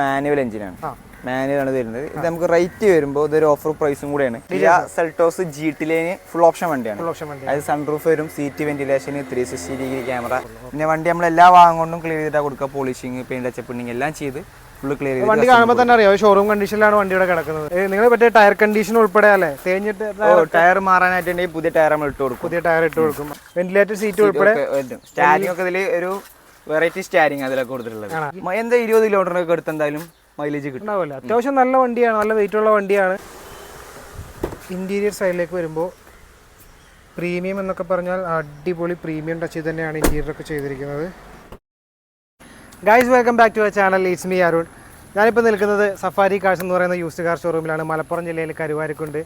Manual എഞ്ചിനാണ്. Manual ആണ് വരുന്നത് ഇത് നമുക്ക് റേറ്റ് വരുമ്പോൾ ഇതൊരു ഓഫർ പ്രൈസും കൂടെയാണ്. സെൽട്ടോസ് ജി ടിലേന് ഫുൾ ഓപ്ഷൻ വണ്ടിയാണ്. ഫുൾ ഓപ്ഷൻ വണ്ടി അത് സൺറൂഫ് വരും seat ventilation three sixty degree camera പിന്നെ വണ്ടി നമ്മൾ എല്ലാ ഭാഗം കൊണ്ടും ക്ലിയർ ചെയ്തിട്ടാണ് കൊടുക്കുക. പോളിഷിങ് പെയിന്റ് അച്ചപ്പിണ്ടിങ് എല്ലാം ചെയ്ത് വണ്ടി കാണുമ്പോൾ തന്നെ അറിയാം. ഷോറൂം കണ്ടീഷനിലാണ് വണ്ടി ഇവിടെ കിടക്കുന്നത്. നിങ്ങൾ പറ്റിയ ടയർ കണ്ടീഷൻ ഉൾപ്പെടെ അല്ലേ? തേഞ്ഞിട്ട് ടയർ മാറാനായിട്ടുണ്ടെങ്കിൽ പുതിയ ടയർ നമ്മൾ ഇട്ട് കൊടുക്കും. പുതിയ ടയർ ഇട്ട് കൊടുക്കും. വെന്റിലേറ്റർ സീറ്റ് ഉൾപ്പെടെ സ്റ്റാരിങ് ഒക്കെ ഇതിൽ ഒരു വെറൈറ്റി സ്റ്റാരിങ് അതിലൊക്കെ കൊടുത്തിട്ടുള്ളത്. എന്താ ഇരുപത് കിലോമീറ്ററൊക്കെ എടുത്ത് എന്തായാലും മൈലേജ് കിട്ടും. ഉണ്ടാവില്ല അത്യാവശ്യം നല്ല വണ്ടിയാണ് നല്ല വെയിറ്റ് ഉള്ള വണ്ടിയാണ്. ഇന്റീരിയർ സൈഡിലേക്ക് വരുമ്പോൾ പ്രീമിയം എന്നൊക്കെ പറഞ്ഞാൽ അടിപൊളി പ്രീമിയം ടച്ച് തന്നെയാണ് ഇന്റീരിയർ ഒക്കെ ചെയ്തിരിക്കുന്നത്. Guys welcome back to our channel it's me Arun ഞാനിപ്പോൾ നിൽക്കുന്നത് സഫാരി കാഴ്സ് എന്ന് പറയുന്ന യൂസ്ഡ് കാർ ഷോറൂമിലാണ് മലപ്പുറം ജില്ലയിൽ കരുവാരിക്കുണ്ട്.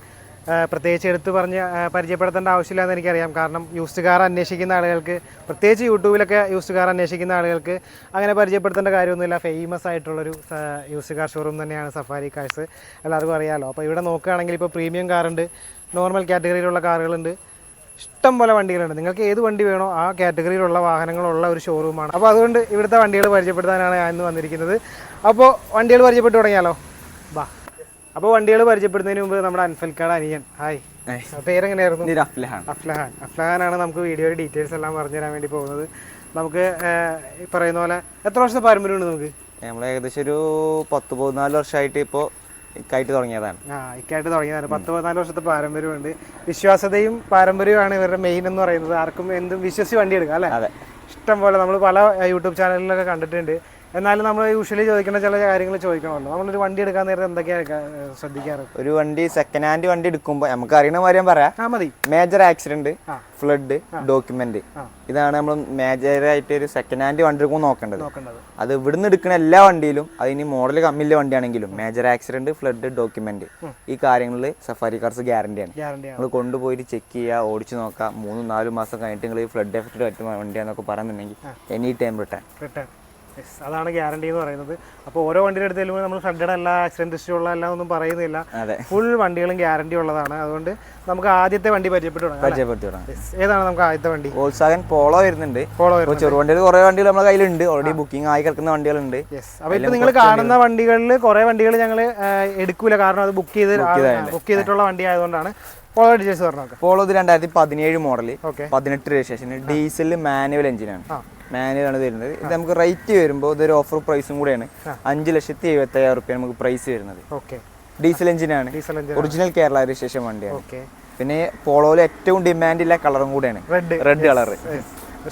പ്രത്യേകിച്ച് എടുത്ത് പറഞ്ഞ് പരിചയപ്പെടുത്തേണ്ട പരിചയപ്പെടുത്തേണ്ട ആവശ്യമില്ലെന്ന് എനിക്കറിയാം. കാരണം യൂസ്ഡ് കാർ അന്വേഷിക്കുന്ന ആളുകൾക്ക് പ്രത്യേകിച്ച് യൂട്യൂബിലൊക്കെ യൂസ്ഡ് കാർ അന്വേഷിക്കുന്ന ആളുകൾക്ക് അങ്ങനെ പരിചയപ്പെടുത്തേണ്ട കാര്യമൊന്നുമില്ല. ഫേമസ് ആയിട്ടുള്ളൊരു യൂസ്ഡ് കാർ ഷോറൂം തന്നെയാണ് സഫാരി കാഴ്സ് എല്ലാവർക്കും അറിയാമല്ലോ അപ്പോൾ ഇവിടെ നോക്കുകയാണെങ്കിൽ ഇപ്പോൾ പ്രീമിയം കാറുണ്ട് നോർമൽ കാറ്റഗറിയിലുള്ള കാറുകളുണ്ട് ഇഷ്ടം പോലെ വണ്ടികളുണ്ട്. നിങ്ങൾക്ക് ഏത് വണ്ടി വേണോ ആ കാറ്റഗറിയിലുള്ള വാഹനങ്ങളുള്ള ഒരു ഷോറൂമാണ് അപ്പോൾ അതുകൊണ്ട് ഇവിടുത്തെ വണ്ടികൾ പരിചയപ്പെടുത്താനാണ് ഞാൻ ഇന്ന് വന്നിരിക്കുന്നത്. അപ്പോൾ വണ്ടികൾ പരിചയപ്പെട്ടു തുടങ്ങിയാലോ? ബാ. അപ്പോൾ വണ്ടികൾ പരിചയപ്പെടുന്നതിന് മുമ്പ് നമ്മുടെ അൻഫൽക്കാട് അനിയൻ. ഹായ്. പേരെങ്ങനെയായിരുന്നു? അഫ്ലഹാൻ. അഫ്ലഹാൻ. ആണ് നമുക്ക് വീഡിയോയുടെ ഡീറ്റെയിൽസ് എല്ലാം പറഞ്ഞു തരാൻ വേണ്ടി പോകുന്നത്. നമുക്ക് പറയുന്ന പോലെ എത്ര വർഷത്തെ പാരമ്പര്യമുണ്ട് നമുക്ക്? നമ്മൾ ഏകദേശം ഒരു പത്ത് പതിനാല് വർഷമായിട്ട് ഇപ്പോൾ ഇക്കായിട്ട് തുടങ്ങിയതാണ്. ആ ഇക്കായിട്ട് തുടങ്ങിയതാണ്. പത്ത് പതിനാല് വർഷത്തെ പാരമ്പര്യമുണ്ട്. വിശ്വാസതയും പാരമ്പര്യമാണ് ഇവരുടെ മെയിൻ എന്ന് പറയുന്നത്. ആർക്കും എന്തും വിശ്വസിച്ച് വണ്ടി എടുക്കാം അല്ലേ? അതെ. ഇഷ്ടം പോലെ നമ്മൾ പല യൂട്യൂബ് ചാനലിലൊക്കെ കണ്ടിട്ടുണ്ട്. എന്നാലും നമ്മൾ യൂഷ്വലി ചോദിക്കുന്ന ചില കാര്യങ്ങൾ ചോദിക്കണമല്ലോ. നമ്മളൊരു വണ്ടി എടുക്കാൻ നേരത്തെ എന്തൊക്കെയാണ് ശ്രദ്ധിക്കാറ്? ഒരു വണ്ടി സെക്കൻഡ് ഹാൻഡ് വണ്ടി എടുക്കുമ്പോൾ നമുക്ക് അറിയണ കാര്യം പറയാം. മതി. മേജർ ആക്സിഡന്റ് ഫ്ലഡ് ഡോക്യുമെന്റ് ഇതാണ് നമ്മൾ മേജർ ആയിട്ട് ഒരു സെക്കൻഡ് ഹാൻഡ് വണ്ടി എടുക്കുമ്പോൾ നോക്കേണ്ടത്. അത് ഇവിടുന്ന് എടുക്കുന്ന എല്ലാ വണ്ടിയിലും അതിന് മോഡൽ കമ്മിയിലെ വണ്ടിയാണെങ്കിലും മേജർ ആക്സിഡന്റ് ഫ്ലഡ് ഡോക്യുമെന്റ് ഈ കാര്യങ്ങളിൽ സഫാരി കാർസ് ഗ്യാരണ്ടിയാണ് നമ്മൾ കൊണ്ടുപോയിട്ട് ചെക്ക് ചെയ്യുക ഓടിച്ചു നോക്കുക. മൂന്നും നാലും മാസം കഴിഞ്ഞിട്ട് നിങ്ങൾ ഫ്ലഡ് എഫക്റ്റ് പറ്റുന്ന വണ്ടിയാന്നൊക്കെ പറയുന്നുണ്ടെങ്കിൽ any time return return yes അതാണ് ഗ്യാരണ്ടി എന്ന് പറയുന്നത്. അപ്പോൾ ഓരോ വണ്ടിയുടെ എടുത്താലും നമ്മൾ ഫ്രണ്ടഡ് അല്ല ആക്സിഡന്റ് ഹിസ്റ്ററി ഉള്ള എല്ലാം ഒന്നും പറയുന്നില്ല. ഫുൾ വണ്ടികളും ഗ്യാരണ്ടി ഉള്ളതാണ്. അതുകൊണ്ട് നമുക്ക് ആദ്യത്തെ വണ്ടി പരിചയപ്പെട്ടു ഏതാണ് നമുക്ക് ആദ്യത്തെ വണ്ടി? ഓൾസാഗൻ പോളോ വരുന്നുണ്ട്. പോളോ ചെറു ചെറുവണ്ടിയിൽ കുറേ വണ്ടികൾ നമ്മുടെ കയ്യിലുണ്ട്. ഓൾറെഡി ബുക്കിംഗ് ആയി കിടക്കുന്ന വണ്ടികളുണ്ട്. യെസ് അപ്പോൾ ഇപ്പോൾ നിങ്ങൾ കാണുന്ന വണ്ടികളിൽ കുറേ വണ്ടികൾ ഞങ്ങൾ എടുക്കൂല. കാരണം അത് ബുക്ക് ചെയ്ത് ബുക്ക് ചെയ്തിട്ടുള്ള വണ്ടി ആയതുകൊണ്ടാണ്. ഡീറ്റെയിൽസ് പറഞ്ഞു പോളോ ഇത് രണ്ടായിരത്തി പതിനേഴ് മോഡൽ പതിനെട്ട് രജിസ്ട്രേഷൻ ഡീസൽ മാനുവൽ എഞ്ചിനാണ്. മാനുവൽ ആണ്. വരുന്നത്. ഇത് നമുക്ക് റേറ്റ് വരുമ്പോൾ ഇതൊരു ഓഫർ പ്രൈസും കൂടെയാണ്. അഞ്ച് ലക്ഷത്തി എഴുപത്തി അയ്യായിരം റുപ്യ നമുക്ക് പ്രൈസ് വരുന്നത് ഓക്കെ ഡീസൽ എഞ്ചിനാണ് ഒറിജിനൽ കേരള രജിസ്ട്രേഷൻ വണ്ടിയാണ്. ഓക്കെ പിന്നെ പോളോയിൽ ഏറ്റവും ഡിമാൻഡ് ഉള്ള കളറും കൂടെയാണ്. റെഡ് റെഡ് കളർ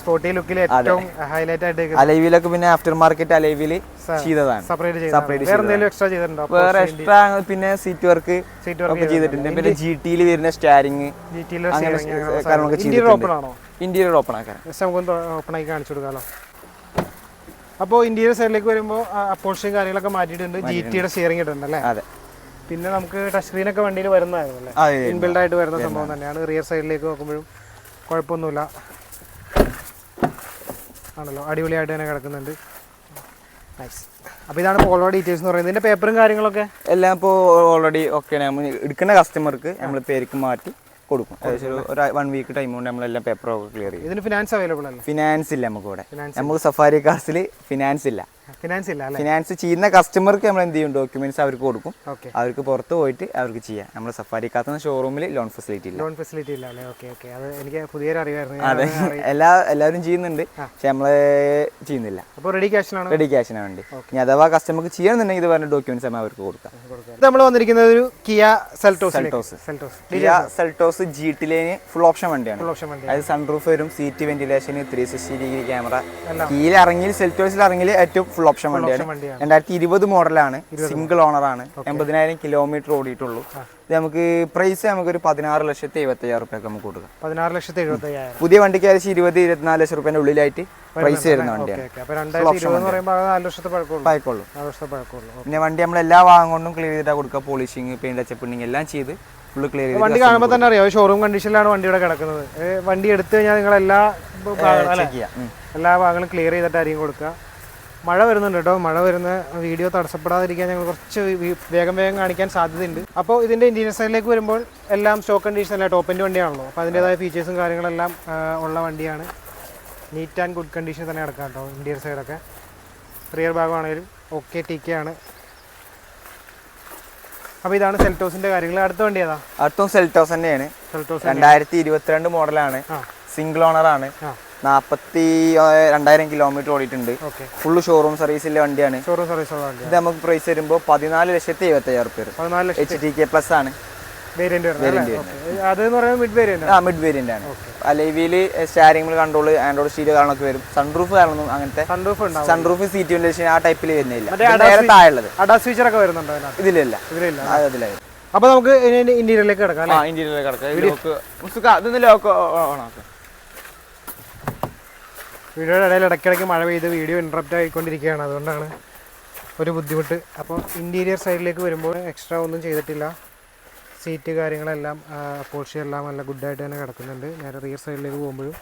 സ്പോർട്ടി ലുക്കിൽ ഏറ്റവും ഹൈലൈറ്റ് ആയിട്ട് അലൈവിലൊക്കെ പിന്നെ ആഫ്റ്റർ മാർക്കറ്റ് അലൈവിൽ ചെയ്തതാണ്. സെപ്പറേറ്റ് എക്സ്ട്രാ ചെയ്തിട്ടുണ്ടോ? വേറെ എക്സ്ട്രാ പിന്നെ സീറ്റ് വർക്ക് സീറ്റ് ഒക്കെ ചെയ്തിട്ടുണ്ട്. പിന്നെ ജി ടിയിൽ വരുന്ന സ്റ്റാരിങ് ഇന്റീരിയർ ഓപ്പൺ ആണോ? ഇന്റീരിയർ ഓപ്പൺ ആക്കാൻ. നമുക്ക് ഓപ്പൺ ആക്കി കാണിച്ചു കൊടുക്കാമല്ലോ അപ്പോൾ ഇന്റീരിയർ സൈഡിലേക്ക് വരുമ്പോൾ അപ്പോൾഷൻ കാര്യങ്ങളൊക്കെ മാറ്റിയിട്ടുണ്ട്. ജി ടിയുടെ സ്റ്റിയറിംഗ് ഇട്ടുണ്ട് അല്ലേ? അതെ. പിന്നെ നമുക്ക് ടച്ച് സ്ക്രീൻ ഒക്കെ വണ്ടിയിൽ വരുന്നതായിരുന്നു അല്ലേ? ഇൻബിൽഡ് ആയിട്ട് വരുന്ന സംഭവം തന്നെയാണ്. റിയർ സൈഡിലേക്ക് നോക്കുമ്പോഴും കുഴപ്പമൊന്നുമില്ല. ആണല്ലോ. അടിപൊളിയായിട്ട് തന്നെ കിടക്കുന്നുണ്ട്. നൈസ് അപ്പോൾ ഇതാണ് ഓൾറെഡി ഡീറ്റെയിൽസ് എന്ന് പറയുന്നത്. ഇതിന്റെ പേപ്പറും കാര്യങ്ങളൊക്കെ? എല്ലാം ഇപ്പോൾ ഓൾറെഡി ഓക്കെ നമ്മൾ എടുക്കുന്ന കസ്റ്റമർക്ക് നമ്മൾ പേർക്ക് മാറ്റി കൊടുക്കും. ഏകദേശം ഒരു- ഒരു വൺ വീക്ക് ടൈം കൊണ്ട് നമ്മളെല്ലാം പേപ്പറൊക്കെ ക്ലിയർ ചെയ്യും. ഇതിന് ഫിനാൻസ് അവൈലബിൾ അല്ല? ഫിനാൻസ് ഇല്ല നമുക്ക് ഇവിടെ. നമുക്ക് സഫാരി കാർസിൽ ഫിനാൻസ് ഇല്ല. ഫിനാൻസ് ഇല്ല ഫിനാൻസ് ചെയ്യുന്ന കസ്റ്റമർക്ക് നമ്മൾ എന്ത് ചെയ്യും? ഡോക്യുമെന്റ്സ് അവർക്ക് കൊടുക്കും. അവർക്ക് പുറത്ത് പോയിട്ട് അവർക്ക് ചെയ്യാം. നമ്മൾ സഫാരി കാർസ് ഷോറൂമിൽ ലോൺ ഫെസിലിറ്റി ഇല്ല. ലോൺ ഫെസിലിറ്റി ഇല്ല അല്ലേ? ഓക്കെ ഓക്കെ അത് എനിക്ക് പുതിയൊരു അറിവായിരുന്നു. അതെ. എല്ലാ എല്ലാവരും ചെയ്യുന്നുണ്ട്. പക്ഷെ നമ്മൾ ചെയ്യുന്നില്ല. അപ്പോൾ റെഡി ക്യാഷിനാണ് റെഡി ക്യാഷിനാണ് വേണ്ടി. ഇനി അഥവാ കസ്റ്റമർക്ക് ചെയ്യണമെന്നുണ്ടെങ്കിൽ ഇത് പറഞ്ഞ ഡോക്യുമെന്റ്സ് നമ്മൾ അവർക്ക് കൊടുക്കാം. നമ്മൾ വന്നിരിക്കുന്നത് ഒരു Kia Seltos. Seltos Kia Seltos G full option വണ്ടിയാണ്. ഫുൾ ഓപ്ഷൻ വണ്ടി അത് സൺറൂഫ് വരും seat ventilation three sixty degree camera കീയിൽ ഇറങ്ങി സെൽറ്റോസിൽ ഇറങ്ങി ഏറ്റവും ഫുൾ ഓപ്ഷൻ വണ്ടിയാണ്. രണ്ടായിരത്തി ഇരുപത് മോഡലാണ് സിംഗിൾ ഓണർ ആണ്. എൺപതിനായിരം കിലോമീറ്റർ ഓടിയിട്ടുള്ളൂ. ഇത് നമുക്ക് പ്രൈസ് നമുക്ക് ഒരു പതിനാറ് ലക്ഷത്തി എഴുപത്തി അയ്യായിരം റുപ്യ നമുക്ക് കൊടുക്കാം. പതിനാറ് ലക്ഷത്തി എഴുപത്തി അയ്യായിരം പുതിയ വണ്ടിക്ക് ഏകദേശം ഇരുപത് ഇരുപത്തിനാല് ലക്ഷം റുപ്യന്റെ ഉള്ളിലായിട്ട് പ്രൈസ് വരുന്ന വണ്ടിയാണ്. പഴക്കമുള്ളൂ. പിന്നെ വണ്ടി നമ്മൾ എല്ലാ ഭാഗം കൊണ്ടും ക്ലിയർ ചെയ്തിട്ടാണ് കൊടുക്കുക പോളിഷിങ് പെയിന്റ് അച്ചപ്പിണ്ടിങ് എല്ലാം ചെയ്ത് ഫുള്ള് ക്ലിയർ ചെയ്ത് വണ്ടി കാണുമ്പോൾ തന്നെ അറിയാം. ഷോറൂം കണ്ടീഷനിലാണ് വണ്ടി ഇവിടെ കിടക്കുന്നത്. വണ്ടി എടുത്തു കഴിഞ്ഞാൽ നിങ്ങൾ എല്ലാ. എല്ലാ ഭാഗങ്ങളും ക്ലിയർ ചെയ്തിട്ടായിരിക്കും കൊടുക്കുക. മഴ വരുന്നുണ്ട് കേട്ടോ. മഴ വരുന്ന വീഡിയോ തടസ്സപ്പെടാതിരിക്കാൻ ഞങ്ങൾ കുറച്ച് വേഗം വേഗം കാണിക്കാൻ സാധ്യതയുണ്ട്. അപ്പോൾ ഇതിന്റെ ഇന്റീരിയർ സൈഡിലേക്ക് വരുമ്പോൾ എല്ലാം സ്റ്റോക്ക് കണ്ടീഷൻ അല്ല ടോപ്പിന്റെ വണ്ടിയാണല്ലോ. അപ്പോൾ അതിന്റേതായ ഫീച്ചേഴ്സും കാര്യങ്ങളെല്ലാം ഉള്ള വണ്ടിയാണ്. നീറ്റ് ആൻഡ് ഗുഡ് കണ്ടീഷൻ തന്നെ കിടക്കാം കേട്ടോ ഇന്റീരിയർ സൈഡൊക്കെ റിയർ ഭാഗമാണെങ്കിലും ഓക്കെ ടി കെ ആണ്. അപ്പോൾ ഇതാണ് സെൽറ്റോസിന്റെ കാര്യങ്ങൾ അടുത്ത വണ്ടി ഏതാ? അടുത്തും സെൽറ്റോസ് തന്നെയാണ്. സെൽറ്റോസ് രണ്ടായിരത്തി ഇരുപത്തിരണ്ട് മോഡലാണ് സിംഗിൾ ഓണറാണ് നാൽപ്പത്തി രണ്ടായിരം കിലോമീറ്റർ ഓടിയിട്ടുണ്ട്. ഓക്കെ ഫുള്ള് ഷോറൂം സർവീസിലെ വണ്ടിയാണ്. ഷോറൂം സർവീസ് ഇത് നമുക്ക് പ്രൈസ് വരുമ്പോൾ പതിനാല് ലക്ഷത്തി എഴുപത്തി അയ്യായിരം റുപ്യ ലക്ഷം എച്ച് ടി കെ പ്ലസ് ആണ്. മിഡ് വേരിയന്റ് ആ മിഡ് വേരിയന്റ് ആണ്. അലൈവിയിൽ സ്റ്റാരിംഗ് കൺട്രോൾ ആൻഡ്രോയിഡ് സ്റ്റീരിയോ കാണൊക്കെ വരും. സൺറൂഫ് കാണുന്നു അങ്ങനത്തെ സൺറൂഫ് സൺറൂഫ് സീറ്റ് വെന്റിലേഷൻ ആ ടൈപ്പിൽ വരുന്നില്ല. ഇതിലില്ല. ഇതിലില്ല. അത് അപ്പോൾ നമുക്ക് ഇനി ഇന്റീരിയറിലേക്ക് കിടക്കാം അല്ലേ? ആ ഇന്ത്യയിലെ കിടക്കാം. ലോക്ക് ഓണാക്കാം. വീഡിയോയുടെ ഇടയിൽ ഇടയ്ക്കിടയ്ക്ക് മഴ പെയ്ത് വീഡിയോ ഇൻട്രപ്റ്റ് ആയിക്കൊണ്ടിരിക്കുകയാണ്. അതുകൊണ്ടാണ് ഒരു ബുദ്ധിമുട്ട്. അപ്പോൾ ഇന്റീരിയർ സൈഡിലേക്ക് വരുമ്പോൾ എക്സ്ട്രാ ഒന്നും ചെയ്തിട്ടില്ല. സീറ്റ് കാര്യങ്ങളെല്ലാം പോർഷി എല്ലാം നല്ല ഗുഡായിട്ട് തന്നെ കിടക്കുന്നുണ്ട്. നേരെ റിയർ സൈഡിലേക്ക് പോകുമ്പോഴും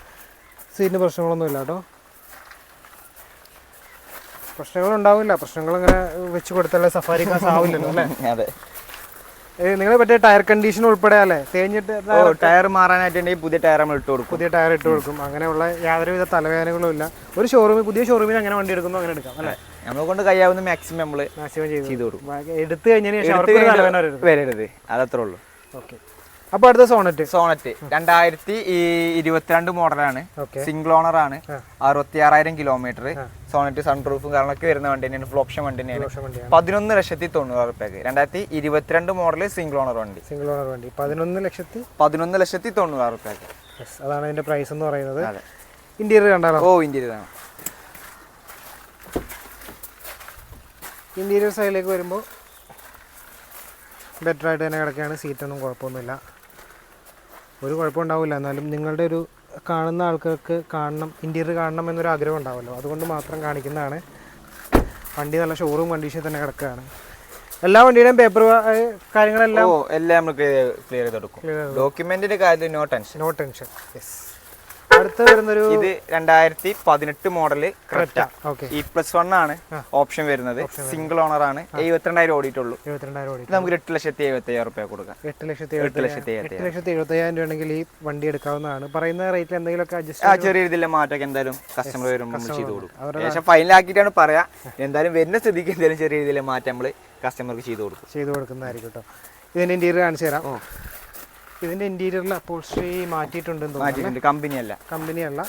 സീറ്റിന് പ്രശ്നങ്ങളൊന്നുമില്ല കേട്ടോ. പ്രശ്നങ്ങളുണ്ടാവില്ല. പ്രശ്നങ്ങൾ ഇങ്ങനെ വെച്ച് കൊടുത്താലേ സഫാരി കാസ് ആവില്ലല്ലോ അല്ലേ? അതെ. നിങ്ങൾ മറ്റേ ടയർ കണ്ടീഷൻ ഉൾപ്പെടെ അല്ലേ? തേഞ്ഞിട്ട് ടയർ മാറാനായിട്ടുണ്ടെങ്കിൽ പുതിയ ടയർ നമ്മൾ ഇട്ട് കൊടുക്കും. പുതിയ ടയർ ഇട്ട് കൊടുക്കും. അങ്ങനെയുള്ള യാതൊരുവിധ തലവേദനകളും ഇല്ല. ഒരു ഷോറൂമിൽ പുതിയ ഷോറൂമിൽ അങ്ങനെ വണ്ടി എടുക്കുന്നു അങ്ങനെ എടുക്കാം അല്ലേ? നമ്മളെ കൊണ്ട് കഴിയാവുന്ന മാക്സിമം നമ്മൾ മാക്സിമം ചെയ്തു കൊടുക്കും. എടുത്തു കഴിഞ്ഞാൽ വരരുത്. അതത്രേ ഉള്ളൂ. ഓക്കെ അപ്പൊ അടുത്ത സോണറ്റ് സോണറ്റ് രണ്ടായിരത്തി ഇരുപത്തിരണ്ട് മോഡലാണ് സിംഗിൾ ഓണർ ആണ്. അറുപത്തി ആറായിരം കിലോമീറ്റർ സോണറ്റ് സൺറൂഫും കാരണമൊക്കെ വരുന്ന വണ്ടി തന്നെയാണ് ഫ്ലോപ്ഷൻ വണ്ടി തന്നെയാണ്. പതിനൊന്ന് ലക്ഷത്തി തൊണ്ണൂറ് റുപ്യക്ക് രണ്ടായിരത്തി ഇരുപത്തിരണ്ട് മോഡൽ സിംഗിൾ ഓണർ വണ്ടി. സിംഗിൾ ഓണർ വണ്ടി. പതിനൊന്ന് ലക്ഷത്തി പതിനൊന്ന് ലക്ഷത്തി തൊണ്ണൂറ് റുപ്യക്ക് അതാണ് അതിന്റെ പ്രൈസ് എന്ന് പറയുന്നത്. ഇന്റീരിയർ കണ്ടാലോ? ഓ ഇന്റീരിയർ ആണ്. ഇന്റീരിയർ സൈഡിലേക്ക് വരുമ്പോൾ ബെറ്റർ ആയിട്ട് തന്നെ കിടക്കുകയാണ്. സീറ്റൊന്നും കുഴപ്പമൊന്നുമില്ല. ഒരു കുഴപ്പമുണ്ടാവില്ല എന്നാലും നിങ്ങളുടെ ഒരു കാണുന്ന ആൾക്കാർക്ക് കാണണം ഇന്റീരിയർ കാണണം എന്നൊരു ആഗ്രഹം ഉണ്ടാവുമല്ലോ അതുകൊണ്ട് മാത്രം കാണിക്കുന്നതാണ്. വണ്ടി നല്ല ഷോറൂം കണ്ടീഷനിൽ തന്നെ കിടക്കുകയാണ്. എല്ലാ വണ്ടിയുടെയും പേപ്പർ കാര്യങ്ങളെല്ലാം എല്ലാം നമുക്ക് ക്ലിയർ ചെയ്ത് കൊടുക്കും. ഡോക്യുമെന്റിന്റെ കാര്യത്തിൽ no tension no tension yes അടുത്ത് വരുന്നൊരു ഇത് രണ്ടായിരത്തി പതിനെട്ട് model Creta E plus one ആണ് ഓപ്ഷൻ വരുന്നത്. സിംഗിൾ ഓണർ ആണ്. എഴുപത്തിരണ്ടായിരം ഓടിയിട്ടുള്ളൂ. നമുക്ക് എട്ട് ലക്ഷത്തി എഴുപത്തി അയ്യായിരം റുപ്യ കൊടുക്കാം. എട്ട് ലക്ഷത്തി എട്ട് ലക്ഷത്തി എട്ട് ലക്ഷത്തി എഴുപത്തയ്യായിരം രൂപ ഉണ്ടെങ്കിൽ ഈ വണ്ടി എടുക്കാവുന്നതാണ്. പറയുന്ന റേറ്റിൽ എന്തെങ്കിലുമൊക്കെ അഡ്ജസ്റ്റ് ആ ചെറിയ രീതിയിലെ മാറ്റമൊക്കെ എന്തായാലും കസ്റ്റമർ വരുമ്പോൾ ചെയ്ത് കൊടുക്കും. ഏകദേശം ഫൈനലാക്കിയിട്ടാണ് പറയാ. എന്തായാലും വരുന്ന സ്ഥിതിക്ക് എന്തായാലും ചെറിയ രീതിയിലെ മാറ്റം നമ്മൾ കസ്റ്റമർക്ക് ചെയ്ത് കൊടുക്കും. ചെയ്ത് കൊടുക്കുന്നതായിരിക്കും കേട്ടോ ഇതിന്റെ ഇന്റീരിയർ കാണിച്ചു തരാം. ഇതിന്റെ ഇന്റീരിയറിൽ അപ്പോൾസ്ട്രി മാറ്റിയിട്ടുണ്ടെന്ന് മാറ്റിയിട്ടുണ്ട് കമ്പനിയല്ല. കമ്പനിയല്ല.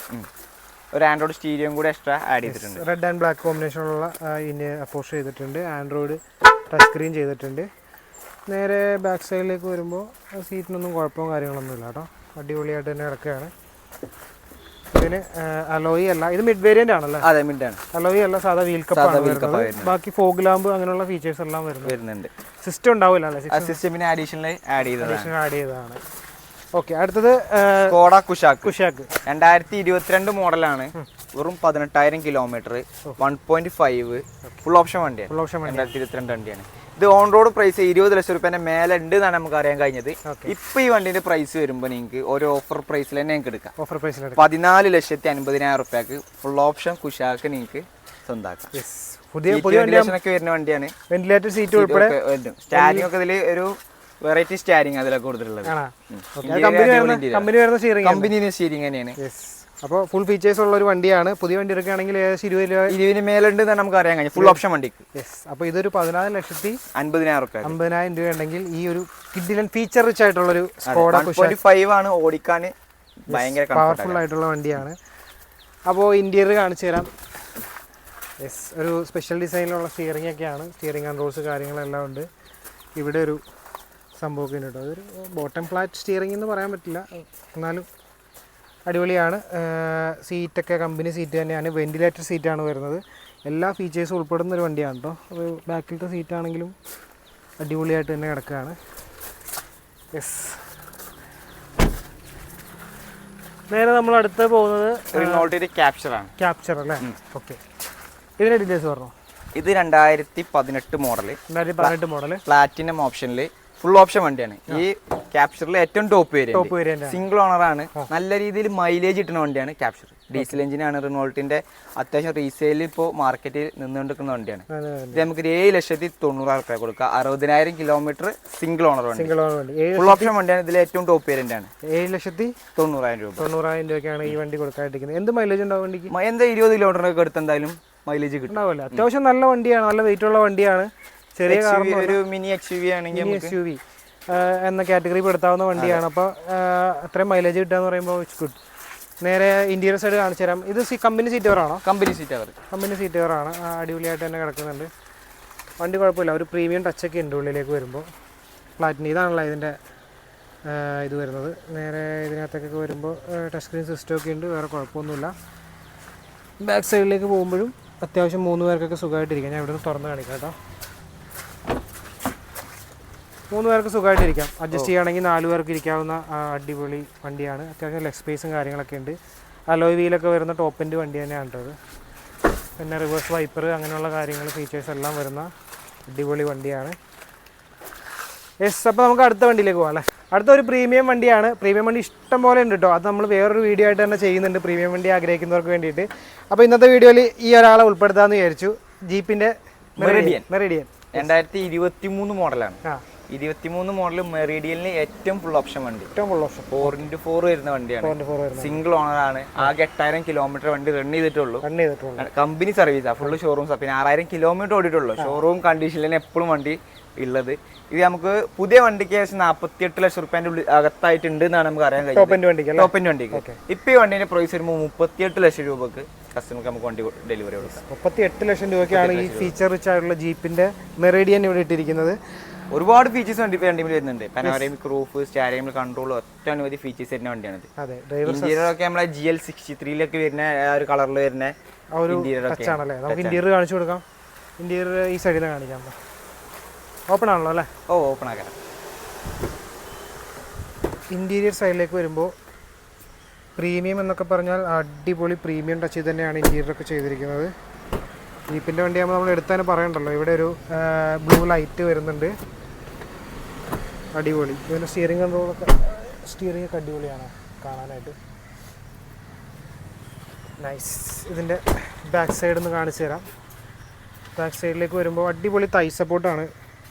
ഒരു ആൻഡ്രോയിഡ് സ്റ്റീരിയോ കൂടി എക്സ്ട്രാ ആഡ് ചെയ്തിട്ടുണ്ട്. റെഡ് ആൻഡ് ബ്ലാക്ക് കോമ്പിനേഷനുള്ള ഇതിന് അപ്പോസ്റ്റ് ചെയ്തിട്ടുണ്ട്. ആൻഡ്രോയിഡ് ടച്ച് സ്ക്രീൻ ചെയ്തിട്ടുണ്ട്. നേരെ ബാക്ക് സൈഡിലേക്ക് വരുമ്പോൾ സീറ്റിനൊന്നും കുഴപ്പമോ കാര്യങ്ങളൊന്നും ഇല്ല കേട്ടോ. അടിപൊളിയായിട്ട് തന്നെ കിടക്കുകയാണ്. ഇതിന് അലോയി അല്ല. ഇത് മിഡ് വേരിയന്റ് ആണല്ലേ? അതെ മിഡ് ആണ്. അലോയി അല്ല സാധാ വീൽ കപ്പ് ആണ് ബാക്കി ഫോഗ് ലാമ്പ് അങ്ങനെയുള്ള ഫീച്ചേഴ്സ് എല്ലാം വരുന്നുണ്ട്. സിസ്റ്റം ഉണ്ടാവില്ല സിസ്റ്റമിന് അഡീഷണൽ ആഡ് ചെയ്തതാണ്. സിസ്റ്റം ആഡ് ചെയ്തതാണ്. ഓക്കെ അടുത്തത് കോഡ കുഷാക്ക് കുഷാക്ക് രണ്ടായിരത്തി ഇരുപത്തിരണ്ട് മോഡലാണ്. വെറും പതിനെട്ടായിരം kilometre one point five full option വണ്ടിയാണ്. ഫുൾ ഓപ്ഷൻ രണ്ടായിരത്തി ഇരുപത്തിരണ്ട് വണ്ടിയാണ്. ഇത് ഓൺ റോഡ് പ്രൈസ് ഇരുപത് ലക്ഷം റുപ്യന്റെ മേലെ ഉണ്ട് എന്നാണ് നമുക്ക് അറിയാൻ കഴിഞ്ഞത്. ഇപ്പൊ ഈ വണ്ടിന്റെ പ്രൈസ് വരുമ്പോൾ നിങ്ങൾക്ക് ഒരു ഓഫർ പ്രൈസിൽ തന്നെ നിങ്ങൾക്ക് എടുക്കാം. ഓഫർ പ്രൈസ് പതിനാല് ലക്ഷത്തി അൻപതിനായിരം റുപ്യക്ക് ഫുൾ ഓപ്ഷൻ കുശാക്ക് നിങ്ങൾക്ക് സ്വന്തമാക്കാം പുതിയ പുതിയ വണ്ടിയൊക്കെ വരുന്ന വണ്ടിയാണ്. വെന്റിലേറ്റർ സീറ്റ് ഉൾപ്പെടെ സ്റ്റാരിംഗ് ഒക്കെ ഇതിൽ ഒരു വെറൈറ്റി സ്റ്റാരിംഗ് അതിലൊക്കെ കൊടുത്തിട്ടുള്ളത് കമ്പനി വരുന്ന സ്റ്റിയറിംഗ് തന്നെയാണ്. അപ്പോൾ ഫുൾ ഫീച്ചേഴ്സ് ഉള്ള ഒരു വണ്ടിയാണ്. പുതിയ വണ്ടി എടുക്കുകയാണെങ്കിൽ ഏകദേശം ഇരുപത് രൂപ ഇരുപതിന് മേലുണ്ട് എന്ന് നമുക്ക് അറിയാൻ കഴിഞ്ഞു ഫുൾ ഓപ്ഷൻ വണ്ടിക്ക്. യെസ് അപ്പോൾ ഇതൊരു പതിനാല് ലക്ഷത്തി അൻപതിനായിരം റുപ്യ അമ്പതിനായിരം രൂപ ഉണ്ടെങ്കിൽ ഈ ഒരു കിഡിലൻ ഫീച്ചർ റിച്ച് ആയിട്ടുള്ളൊരു ഒരു പോയിന്റ് ഫൈവ് ആണ് ഓടിക്കാൻ ഭയങ്കര പവർഫുൾ ആയിട്ടുള്ള വണ്ടിയാണ്. അപ്പോൾ ഇന്റീരിയർ കാണിച്ചു തരാം. യെസ് ഒരു സ്പെഷ്യൽ ഡിസൈനിലുള്ള സ്റ്റിയറിംഗ് ഒക്കെയാണ്. സ്റ്റിയറിംഗ് കൺട്രോൾസ് കാര്യങ്ങളെല്ലാം ഉണ്ട്. ഇവിടെ ഒരു സംഭവമൊക്കെ ഉണ്ട് കേട്ടോ. അതൊരു ബോട്ടം ഫ്ലാറ്റ് സ്റ്റിയറിംഗ് എന്ന് പറയാൻ പറ്റില്ല. എന്നാലും അടിപൊളിയാണ്. സീറ്റൊക്കെ കമ്പനി സീറ്റ് തന്നെയാണ്. വെന്റിലേറ്റർ സീറ്റാണ് വരുന്നത്. എല്ലാ ഫീച്ചേഴ്സും ഉൾപ്പെടുന്ന ഒരു വണ്ടിയാണ് കേട്ടോ അത് ബാക്കിലത്തെ സീറ്റാണെങ്കിലും അടിപൊളിയായിട്ട് തന്നെ കിടക്കുകയാണ് യെസ് നേരെ നമ്മൾ അടുത്ത് പോകുന്നത് ക്യാപ്ചർ ആണ്. ക്യാപ്ചർ അല്ലേ? ഓക്കെ ഇതിന്റെ ഡീറ്റെയിൽസ് പറഞ്ഞു? ഇത് രണ്ടായിരത്തി പതിനെട്ട് മോഡൽ രണ്ടായിരത്തി പതിനെട്ട് മോഡൽ പ്ലാറ്റിനം ഓപ്ഷനിൽ ഫുൾ ഓപ്ഷൻ വണ്ടിയാണ്. ഈ ക്യാപ്ചറിൽ ഏറ്റവും top top variant single owner ആണ്. നല്ല രീതിയിൽ മൈലേജ് കിട്ടുന്ന വണ്ടിയാണ് ക്യാപ്ചർ ഡീസൽ എഞ്ചിനാണ് റിനോൾട്ടിന്റെ അത്യാവശ്യം റീസെയിൽ ഇപ്പോൾ മാർക്കറ്റിൽ നിന്നുകൊണ്ടിരിക്കുന്ന വണ്ടിയാണ്. ഇത് നമുക്ക് ഏഴ് ലക്ഷത്തി തൊണ്ണൂറ് ആൾക്കാർ കൊടുക്കാം. അറുപതിനായിരം കിലോമീറ്റർ സിംഗിൾ ഓണർ വണ്ടി. ഫുൾ ഓപ്ഷൻ വണ്ടിയാണ്. ഇതിൽ ഏറ്റവും ടോപ്പ് വേരിയന്റ് ആണ്. ഏഴ് ലക്ഷത്തി തൊണ്ണൂറായിരം രൂപ. തൊണ്ണൂറായിരം രൂപയ്ക്കാണ് ഈ വണ്ടി കൊടുക്കാതിരിക്കുന്നത് എന്ത് മൈലേജ് ഉണ്ടാവും വണ്ടിക്ക്? എന്താ ഇരുപത് കിലോമീറ്റർ എടുത്ത് എന്തായാലും മൈലേജ് കിട്ടും. അത്യാവശ്യം നല്ല വണ്ടിയാണ്. നല്ല വെയിറ്റ് ഉള്ള വണ്ടിയാണ്. ചെറിയ ഒരു മിനി എക്സ് യു വി ആണെങ്കിൽ മിനി എസ് യു വി എന്ന കാറ്റഗറി പെടുത്താവുന്ന വണ്ടിയാണ്. അപ്പോൾ അത്രയും മൈലേജ് കിട്ടുക എന്ന് പറയുമ്പോൾ ഇറ്റ്സ് ഗുഡ് നേരെ ഇന്റീരിയർ സൈഡ് കാണിച്ചു തരാം. ഇത് കമ്പനി സീറ്റ് കവറാണോ കമ്പനി സീറ്റ് അവർ കമ്പനി സീറ്റ് കവറാണ് അടിപൊളിയായിട്ട് തന്നെ കിടക്കുന്നുണ്ട്. വണ്ടി കുഴപ്പമില്ല. ഒരു പ്രീമിയം ടച്ച് ഒക്കെ ഉണ്ട് ഉള്ളിലേക്ക് വരുമ്പോൾ പ്ലാറ്റിന് ഇതാണല്ലോ ഇതിന്റെ ഇത് വരുന്നത്. നേരെ ഇതിനകത്തേക്കൊക്കെ വരുമ്പോൾ ടച്ച് സ്ക്രീൻ സിസ്റ്റം ഒക്കെ ഉണ്ട്. വേറെ കുഴപ്പമൊന്നുമില്ല. ബാക്ക് സൈഡിലേക്ക് പോകുമ്പോഴും അത്യാവശ്യം മൂന്ന് പേർക്കൊക്കെ സുഖമായിട്ടിരിക്കാം. ഞാൻ ഇവിടെ നിന്ന് തുറന്ന് കാണിക്കാം കേട്ടോ. മൂന്ന് പേർക്ക് സുഖമായിട്ടിരിക്കാം. അഡ്ജസ്റ്റ് ചെയ്യുകയാണെങ്കിൽ നാല് പേർക്ക് ഇരിക്കാവുന്ന അടിപൊളി വണ്ടിയാണ്. അത്യാവശ്യം ലെഗ് സ്പേസും കാര്യങ്ങളൊക്കെ ഉണ്ട്. അലോയ് വീലൊക്കെ വരുന്ന ടോപ്പ് എൻഡ് വണ്ടി തന്നെയാണ് ഉള്ളത് പിന്നെ റിവേഴ്സ് വൈപ്പർ അങ്ങനെയുള്ള കാര്യങ്ങൾ ഫീച്ചേഴ്സ് എല്ലാം വരുന്ന അടിപൊളി വണ്ടിയാണ്. യെസ് അപ്പോൾ നമുക്ക് അടുത്ത വണ്ടിയിലേക്ക് പോകാം അല്ലേ? അടുത്ത ഒരു പ്രീമിയം വണ്ടിയാണ്. പ്രീമിയം വണ്ടി ഇഷ്ടം പോലെ ഉണ്ട് കേട്ടോ. അത് നമ്മൾ വേറൊരു വീഡിയോ ആയിട്ട് തന്നെ ചെയ്യുന്നുണ്ട്. പ്രീമിയം വണ്ടി ആഗ്രഹിക്കുന്നവർക്ക് വേണ്ടിയിട്ട്. അപ്പോൾ ഇന്നത്തെ വീഡിയോയിൽ ഈ ഒരാളെ ഉൾപ്പെടുത്താമെന്ന് വിചാരിച്ചു. ജീപ്പിന്റെ മെറിഡിയൻ മെറിഡിയൻ രണ്ടായിരത്തി ഇരുപത്തി മൂന്ന് മോഡലാണ് ആ. ഇരുപത്തിമൂന്ന് മോഡൽ മെറീഡിയലിന് ഏറ്റവും ഫുൾ ഓപ്ഷൻ വണ്ടി. ഏറ്റവും full option four into four വരുന്ന വണ്ടിയാണ്. സിംഗിൾ ഓണർ ആണ്. ആകെ എട്ടായിരം കിലോമീറ്റർ വണ്ടി റൺ ചെയ്തിട്ടുള്ളൂ. റൺ ചെയ്തിട്ടുള്ളൂ. കമ്പനി സർവീസാണ് ഫുള്ള് ഷോറൂം പിന്നെ ആറായിരം കിലോമീറ്റർ ഓടിയിട്ടുള്ളൂ. ഷോറൂം കണ്ടീഷനിൽ തന്നെ എപ്പോഴും വണ്ടി ഉള്ളത്. ഇത് നമുക്ക് പുതിയ വണ്ടിക്ക് ഏകദേശം നാൽപ്പത്തി എട്ട് ലക്ഷം ഉള്ളിൽ അകത്തായിട്ടുണ്ട് എന്നാണ് നമുക്ക് അറിയാൻ കഴിയുന്നത്. എന്റെ വണ്ടിക്ക് ഇപ്പൊ ഈ വണ്ടിന്റെ പ്രൈസ് വരുമ്പോൾ മുപ്പത്തിയെട്ട് ലക്ഷം രൂപക്ക് കസ്റ്റമർക്ക് നമുക്ക് വണ്ടി ഡെലിവറി കൊടുക്കാം. മുപ്പത്തി എട്ട് ലക്ഷം രൂപയ്ക്കാണ് ഈ ഫീച്ചർ റിച്ച് ആയിട്ടുള്ള ജീപ്പിന്റെ മെറേഡിയൻ ഇവിടെ ഇട്ടിരിക്കുന്നത്. ഒരുപാട് ഫീച്ചേഴ്സ് വണ്ടി വണ്ടി വരുന്നുണ്ട്. പനോരമിക് റൂഫ് സ്റ്റാരിയം കൺട്രോൾ ഒറ്റ അനവധി ഫീച്ചേഴ്സ് വരുന്ന വണ്ടിയാണിത്. അതെ ഇന്റീരിയർ ഒക്കെ നമ്മളെ ജി എൽ സിക്സ്റ്റി ത്രീയിലൊക്കെ വരുന്ന ആ ഒരു കളറിൽ വരുന്ന ഇന്റീരിയർ കാണിച്ചു കൊടുക്കാം. ഇന്റീരിയർ ഈ സൈഡിൽ കാണിക്കാം ഓപ്പൺ ആണല്ലോ അല്ലേ? ഓ ഓപ്പൺ ആക്കാം. ഇന്റീരിയർ സൈഡിലേക്ക് വരുമ്പോൾ പ്രീമിയം എന്നൊക്കെ പറഞ്ഞാൽ അടിപൊളി പ്രീമിയം ടച്ച് തന്നെയാണ് ഇന്റീരിയർ ഒക്കെ ചെയ്തിരിക്കുന്നത്. ജീപ്പിന്റെ വണ്ടിയാകുമ്പോൾ നമ്മൾ എടുത്താൽ പറയണ്ടല്ലോ. ഇവിടെ ഒരു ബ്ലൂ ലൈറ്റ് വരുന്നുണ്ട്. അടിപൊളി. ഇതിന്റെ സ്റ്റിയറിംഗ് കൺട്രോളൊക്കെ സ്റ്റിയറിംഗ് ഒക്കെ അടിപൊളിയാണ് കാണാനായിട്ട്. നൈസ് ഇതിന്റെ ബാക്ക് സൈഡ് ഒന്ന് കാണിച്ചു തരാം. ബാക്ക് സൈഡിലേക്ക് വരുമ്പോൾ അടിപൊളി തൈ സപ്പോർട്ടാണ്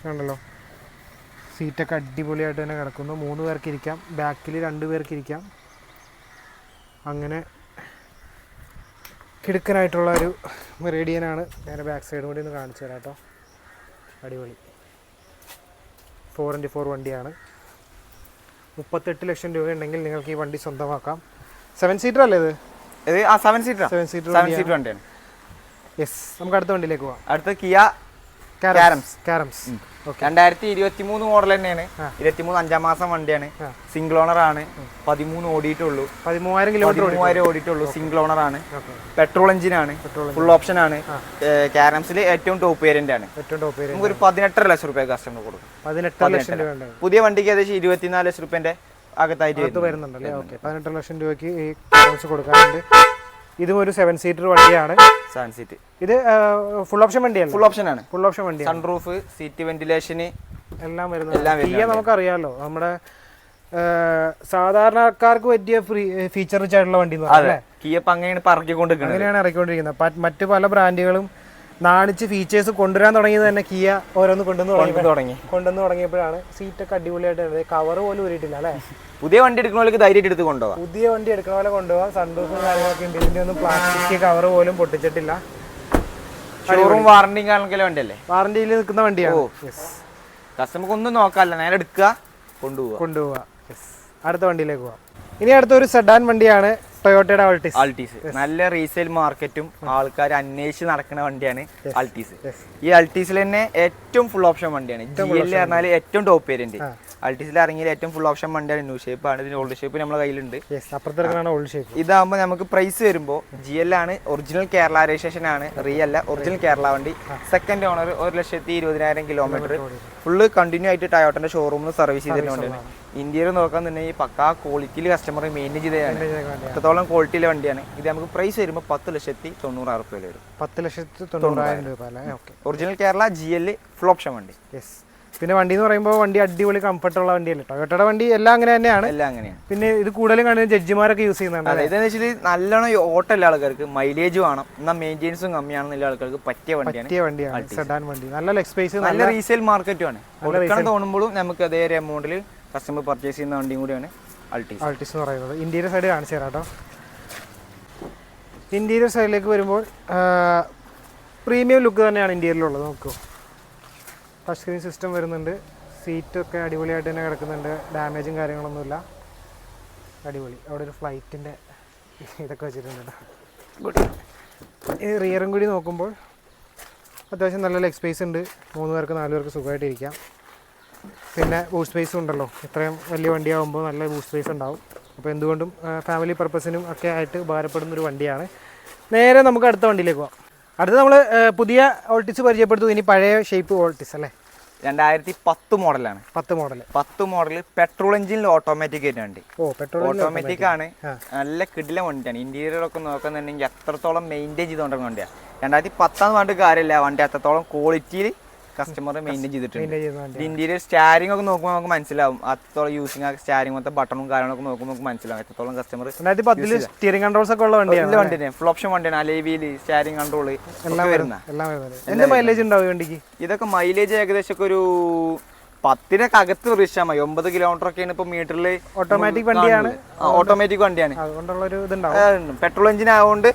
കണ്ടല്ലോ? സീറ്റൊക്കെ അടിപൊളിയായിട്ട് തന്നെ കിടക്കുന്നു. മൂന്ന് പേർക്ക് ഇരിക്കാം. ബാക്കിൽ രണ്ട് പേർക്ക് ഇരിക്കാം. അങ്ങനെ കിടുക്കനായിട്ടുള്ള ഒരു മെറേഡിയനാണ് ഞാൻ ബാക്ക് സൈഡ് കൂടി ഒന്ന് കാണിച്ചു തരാം കേട്ടോ. അടിപൊളി. ഫോർ ഇന്റു ഫോർ വണ്ടിയാണ്. മുപ്പത്തെട്ട് ലക്ഷം രൂപ ഉണ്ടെങ്കിൽ നിങ്ങൾക്ക് ഈ വണ്ടി സ്വന്തമാക്കാം. സെവൻ സീറ്റർ അല്ലേ ഇത്? ഇത് ആ seven seater seven seater seven seater വണ്ടിയാണ്. യെസ് നമുക്ക് അടുത്ത വണ്ടിയിലേക്ക് പോവാം. അടുത്ത കിയ കാരംസ് കാരംസ് രണ്ടായിരത്തി ഇരുപത്തി മൂന്ന് മോഡൽ തന്നെയാണ്. ഇരുപത്തി മൂന്ന് അഞ്ചാം മാസം വണ്ടിയാണ്. സിംഗിൾ ഓണർ ആണ്. പതിമൂന്ന് ഓടിയിട്ടുള്ളൂ. പതിമൂവായിരം കിലോമീറ്റർ മൂവായിരം ഓടിയിട്ടുള്ളൂ. സിംഗിൾ ഓണർ ആണ്. പെട്രോൾ എഞ്ചിൻ ആണ്. ഫുൾ ഓപ്ഷൻ ആണ്. കാരംസിൽ ഏറ്റവും ടോപ്പ് വേരിയന്റ് ആണ്. ഏറ്റവും ടോപ്പ് ഏരിയ നമുക്കൊരു പതിനെട്ടര ലക്ഷം റുപ്യ കസ്റ്റമർ കൊടുക്കും. പതിനെട്ട് ലക്ഷം രൂപ പുതിയ വണ്ടിക്ക് ഏകദേശം ഇരുപത്തിനാല് ലക്ഷം റുപ്യന്റെ അകത്തായിട്ട് വരുന്നുണ്ട്. പതിനെട്ടര ലക്ഷം രൂപയ്ക്ക് ഈ കൊടുക്കാറുണ്ട് ഇതും ഒരു സെവൻ സീറ്റർ വണ്ടിയാണ്. സെവൻ സീറ്റ് ഇത് ഫുൾ ഓപ്ഷൻ വണ്ടിയാണ് ഫുൾ ഓപ്ഷൻ ആണ്. ഫുൾ ഓപ്ഷൻ വണ്ടി സൺറൂഫ് സീറ്റ് വെന്റിലേഷന് എല്ലാം വരുന്നത്. എല്ലാം കിയ നമുക്കറിയാമല്ലോ നമ്മുടെ സാധാരണക്കാർക്ക് പറ്റിയ ഫീച്ചർ ആയിട്ടുള്ള വണ്ടി അങ്ങനെയാണ് ഇറക്കിക്കൊണ്ടിരിക്കുന്നത്. മറ്റ് പല ബ്രാൻഡുകളും നാണിച്ച് ഫീച്ചേഴ്സ് കൊണ്ടുവരാൻ തുടങ്ങിയത് തന്നെ കിയ ഓരോന്ന് കൊണ്ടുവന്ന് തുടങ്ങി കൊണ്ടുവന്ന് തുടങ്ങിയപ്പോഴാണ് സീറ്റൊക്കെ അടിപൊളിയായിട്ട് കവർ പോലും ഊരിയിട്ടില്ല അല്ലേ? പുതിയ വണ്ടി എടുക്കുന്നവർക്ക് ധൈര്യമായിട്ട് എടുത്ത് കൊണ്ടുപോകാം പുതിയ വണ്ടി എടുക്കണ പോലെ കൊണ്ടുപോകാം സൺറൂഫും കാര്യങ്ങളൊക്കെ ഉണ്ട്. ഇതിന്റെ ഒന്നും പ്ലാസ്റ്റിക് കവർ പോലും പൊട്ടിച്ചിട്ടില്ല. Showroom warranty കാരണക്കല്ലേ വണ്ടിയല്ലേ? വാറണ്ടിയിൽ നിൽക്കുന്ന വണ്ടിയാണ്. കസ്റ്റമർക്ക് ഒന്നും നോക്കാല്ല നേരെ എടുക്കുക കൊണ്ടുപോവുക കൊണ്ടുപോവാ. അടുത്ത വണ്ടിയിലേക്ക് പോവാം. ഇനി അടുത്തൊരു സെഡാൻ വണ്ടിയാണ് ടൊയോട്ടയുടെ ആൾട്ടീസ് ആൾട്ടീസ് നല്ല റീസെയിൽ മാർക്കറ്റും ആൾക്കാർ അന്വേഷിച്ച് നടക്കുന്ന വണ്ടിയാണ് ആൾട്ടീസ് ഈ അൾട്ടീസിൽ തന്നെ ഏറ്റവും ഫുൾ ഓപ്ഷൻ വണ്ടിയാണ്. ജി എൽ പറഞ്ഞാൽ ഏറ്റവും ടോപ്പ് വേരിയന്റ് അൾട്ടീസിൽ ഇറങ്ങിയ ഏറ്റവും ഫുൾ ഓപ്ഷൻ വണ്ടിയാണ്. ന്യൂ ഷേപ്പ് ആണ്. ഇതിന് ഓൾഡ് ഷേപ്പ് നമ്മുടെ കയ്യിലുണ്ട്. ഓൾഡ് ഷേപ്പ് ഇതാകുമ്പോൾ നമുക്ക് പ്രൈസ് വരുമ്പോൾ ജി എൽ ആണ് ഒറിജിനൽ കേരള രജിസ്ട്രേഷൻ ആണ്. റിയല്ല ഒറിജിനൽ കേരള വണ്ടി. സെക്കൻഡ് ഓണർ ഒരു ലക്ഷത്തി ഇരുപതിനായിരം കിലോമീറ്റർ ഫുള്ള് കണ്ടിന്യൂ ആയിട്ട് ടയോട്ടന്റെ ഷോറൂമിൽ സർവീസ് ചെയ്തിട്ടുണ്ട് ഇന്ത്യയിൽ നോക്കാൻ തന്നെ ഈ പക്കാ ക്വാളിറ്റിയിൽ കസ്റ്റമർ മെയിന്റെയിൻ ചെയ്തതാണ് അത്രത്തോളം ക്വാളിറ്റിയിലെ വണ്ടിയാണ്. ഇത് നമുക്ക് പ്രൈസ് വരുമ്പോൾ പത്ത് ലക്ഷത്തി തൊണ്ണൂറായിരം റുപ്യ വരും പത്ത് ലക്ഷത്തി തൊണ്ണൂറായിരം രൂപ original Kerala G L full option വണ്ടി. യെസ് പിന്നെ വണ്ടി എന്ന് പറയുമ്പോൾ വണ്ടി അടിപൊളി കംഫർട്ടുള്ള വണ്ടിയല്ലേ ടൊയോട്ടയുടെ വണ്ടി എല്ലാം അങ്ങനെ തന്നെയാണ്. എല്ലാം അങ്ങനെയാണ്. പിന്നെ ഇത് കൂടുതലും കാണുന്ന ജഡ്ജിമാരൊക്കെ യൂസ് ചെയ്യുന്നുണ്ട് ഇതെന്ന് വെച്ചാൽ നല്ലോണം ഓട്ടല്ല ആൾക്കാർക്ക് മൈലേജ് വേണം. എന്നാൽ മെയിന്റെനൻസും കമ്മിയാണെന്നുള്ള ആൾക്കാർക്ക് പറ്റിയ വണ്ടിയാണ്. പറ്റിയ വണ്ടിയാണ് സെഡാൻ വണ്ടി. നല്ല ലെഗ് സ്പേസ് നല്ല റീസെയിൽ മാർക്കറ്റും ആണ്. കൊടുക്കണം തോന്നുമ്പോഴും നമുക്ക് അതേ ഒരു എമൗണ്ടിൽ കസ്റ്റമർ പർച്ചേസ് ചെയ്യുന്ന വണ്ടിയും കൂടിയാണ് അൾട്ടിസ് അൾട്ടിസ് എന്ന് പറയുന്നത്. ഇന്റീരിയർ സൈഡ് കാണിച്ചു തരാം കേട്ടോ ഇന്റീരിയർ സൈഡിലേക്ക് വരുമ്പോൾ പ്രീമിയം ലുക്ക് തന്നെയാണ് ഇന്ത്യയിലുള്ളത് നോക്കൂ. ടച്ച് സ്ക്രീൻ സിസ്റ്റം വരുന്നുണ്ട്. സീറ്റൊക്കെ അടിപൊളിയായിട്ട് തന്നെ കിടക്കുന്നുണ്ട്. ഡാമേജും കാര്യങ്ങളൊന്നുമില്ല. അടിപൊളി. അവിടെ ഒരു ഫ്ലൈറ്റിന്റെ ഇതൊക്കെ വെച്ചിട്ടുണ്ട്. ഗുഡ് ഈ റിയറും കൂടി നോക്കുമ്പോൾ അത്യാവശ്യം നല്ല ലെഗ് സ്പേസ് ഉണ്ട്. മൂന്ന് പേർക്ക് നാല് പേർക്ക് സുഖമായിട്ട് ഇരിക്കാം പിന്നെ ബൂട്ട് സ്പേസും ഉണ്ടല്ലോ. ഇത്രയും വലിയ വണ്ടിയാകുമ്പോൾ നല്ല ബൂട്ട് സ്പേസ് ഉണ്ടാവും. അപ്പോൾ എന്തുകൊണ്ടും ഫാമിലി പർപ്പസിനും ഒക്കെ ആയിട്ട് ഉപകാരപ്പെടുന്ന ഒരു വണ്ടിയാണ്. നേരെ നമുക്ക് അടുത്ത വണ്ടിയിലേക്ക് പോകാം അടുത്ത നമ്മൾ പുതിയ ഓൾട്ടിസ് പരിചയപ്പെടുത്തു. ഇനി പഴയ ഷേപ്പ് ഓൾട്ടിസ് അല്ലേ? രണ്ടായിരത്തി പത്ത് മോഡലാണ്. പത്ത് മോഡൽ പത്ത് മോഡൽ പെട്രോൾ എഞ്ചിനിൽ ഓട്ടോമാറ്റിക് ആയിട്ട് വണ്ടി. ഓ പെട്രോൾ ഓട്ടോമാറ്റിക് ആണ്. നല്ല കിടിലം വണ്ടിയാണ്. ഇന്റീരിയർ ഒക്കെ നോക്കുന്നുണ്ടെങ്കിൽ എത്രത്തോളം മെയിന്റെയിൻ ചെയ്തുകൊണ്ടിരുന്ന വണ്ടിയാണ് രണ്ടായിരത്തി പത്താം പറഞ്ഞിട്ട് കാര്യമില്ല. വണ്ടി അത്രത്തോളം ക്വാളിറ്റിയിൽ കസ്റ്റമർ മെയിന്റെയിൻ ചെയ്തിട്ടുണ്ട്. ഇന്റീരിയർ സ്റ്റാരിംഗ് ഒക്കെ നോക്കുമ്പോൾ നമുക്ക് മനസ്സിലാവും. അത്രത്തോളം യൂസിങ് ആ സ്റ്റാരിംഗ് മൊത്തം ബട്ടണും കാര്യങ്ങളൊക്കെ നോക്കുമ്പോൾ നമുക്ക് മനസ്സിലാവും. എത്രത്തോളം കസ്റ്റമർ രണ്ടായിരത്തി പത്തിൽ സ്റ്റിയറിംഗ് കൺട്രോൾസ് ഒക്കെ ഉള്ള വണ്ടിയാണ്. വണ്ടിയാണ്. ഫുൾ ഓപ്ഷൻ വണ്ടിയാണ്. അലേവിയിൽ സ്റ്റാരിംഗ് കൺട്രോൾ എല്ലാം വരുന്ന. എല്ലാം വരുന്നത് മൈലേജ് ഉണ്ടാവും വണ്ടിക്ക്? ഇതൊക്കെ മൈലേജ് ഏകദേശം ഒക്കെ ഒരു പത്തിനൊക്കെ അകത്ത് പ്രതീക്ഷിച്ചാൽ ഒമ്പത് കിലോമീറ്റർ ഒക്കെയാണ് ഇപ്പൊ മീറ്ററിൽ ഓട്ടോമാറ്റിക് വണ്ടിയാണ്. ഓട്ടോമാറ്റിക് വണ്ടിയാണ്. പെട്രോൾ എഞ്ചിൻ ആയതുകൊണ്ട്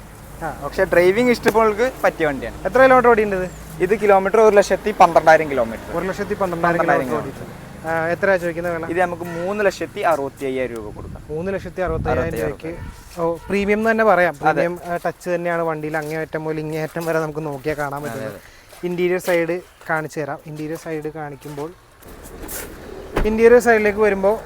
പക്ഷെ ഡ്രൈവിംഗ് ഇഷ്ടപ്പെടുന്നവർക്ക് പറ്റിയ വണ്ടിയാണ്. എത്ര കിലോമീറ്റർ ഓടിയുണ്ട് ഇത് കിലോമീറ്റർ ഒരു ലക്ഷത്തി പന്ത്രണ്ടായിരം കിലോമീറ്റർ ഒരു ലക്ഷത്തി പന്ത്രണ്ടായിരം കിലോമീറ്റർ ഓടിയിട്ടുണ്ട്. ആ, എത്രയാ ചോദിക്കുന്ന വില? ഇത് നമുക്ക് മൂന്ന് ലക്ഷത്തി അറുപത്തി അയ്യായിരം രൂപ കൊടുക്കാം. മൂന്ന് ലക്ഷത്തി അറുപത്തി അയ്യായിരം രൂപയ്ക്ക്. ഓ പ്രീമിയം എന്ന് തന്നെ പറയാം. പ്രീമിയം ടച്ച് തന്നെയാണ് വണ്ടിയിൽ അങ്ങേയറ്റം മുതൽ ഇങ്ങേയറ്റം വരെ നമുക്ക് നോക്കിയാൽ കാണാൻ പറ്റുന്നത്. ഇന്റീരിയർ സൈഡ് കാണിച്ചു തരാം. ഇന്റീരിയർ സൈഡ് കാണിക്കുമ്പോൾ ഇന്റീരിയർ സൈഡിലേക്ക് വരുമ്പോൾ